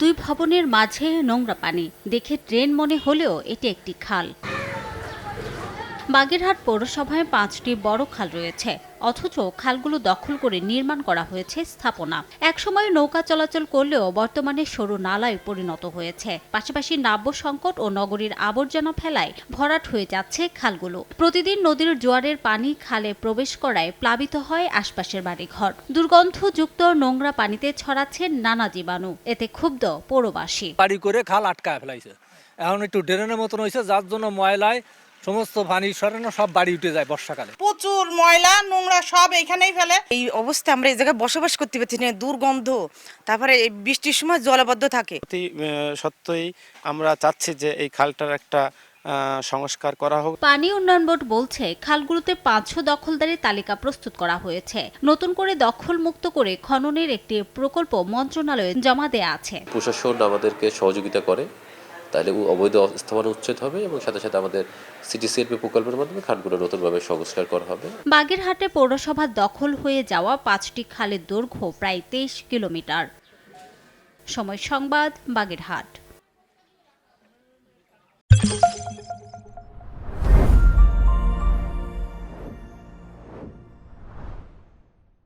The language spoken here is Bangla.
দুই ভবনের মাঝে নোংরা পানি। দেখে ট্রেন মনে হলেও এটি একটি খাল। বাগেরহাট পৌরসভায় পাঁচটি বড় খাল রয়েছে, অথচ খালগুলো দখল করে নির্মাণ করা হয়েছে স্থাপনা। একসময় নৌকা চলাচল করলেও বর্তমানে সরু নালায় পরিণত হয়েছে। পাশাপাশি নাব্য সংকট ও নগরীর আবর্জনা ফেলায় ভরাট হয়ে যাচ্ছে খালগুলো। প্রতিদিন নদীর জোয়ারের পানি খালে প্রবেশ করায় প্লাবিত হয় আশপাশের বাড়িঘর। দুর্গন্ধযুক্ত নোংরা পানিতে ছড়াচ্ছে নানা জীবাণু। এতে ক্ষুব্ধ পৌরবাসী। বাড়ি করে খাল আটকায় ফেলাইছে। এখন একটু ড্রেনের মতন হয়েছে যার জন্য ময়লায় সমস্ত পানি সরানো সব বাড়ি উঠে যায় বর্ষাকালে। প্রচুর ময়লা নোংরা সব এখানেই ফেলে। এই অবস্থা আমরা এই জায়গায় বসবাস করতে পারছি না দুর্গন্ধ। তারপরে এই বৃষ্টির সময় জলবদ্ধ থাকে। অতি আহ, সত্যই আমরা চাচ্ছি যে এই খালটার একটা আহ, সংস্কার করা হোক। পানি উন্নয়ন বোর্ড বলছে খালগুলোতে পাঁচশো দখলদারি তালিকা প্রস্তুত করা হয়েছে। নতুন করে দখল মুক্ত করে খননের একটি প্রকল্প মন্ত্রণালয়ে জমা দেয়া আছে। প্রশাসন আমাদেরকে সহযোগিতা করে। তাহলে অবৈধ স্থাপনা উচ্ছেদ হবে এবং সাথে সাথে আমাদের সিটি সিএলপি প্রকল্পের মাধ্যমে খালগুলো নতুনভাবে সংস্কার করা হবে। বাগেরহাটে পৌরসভা দখল হয়ে যাওয়া পাঁচটি খালের দৈর্ঘ্য প্রায় তেইশ কিলোমিটার। সময় সংবাদ, বাগেরহাট।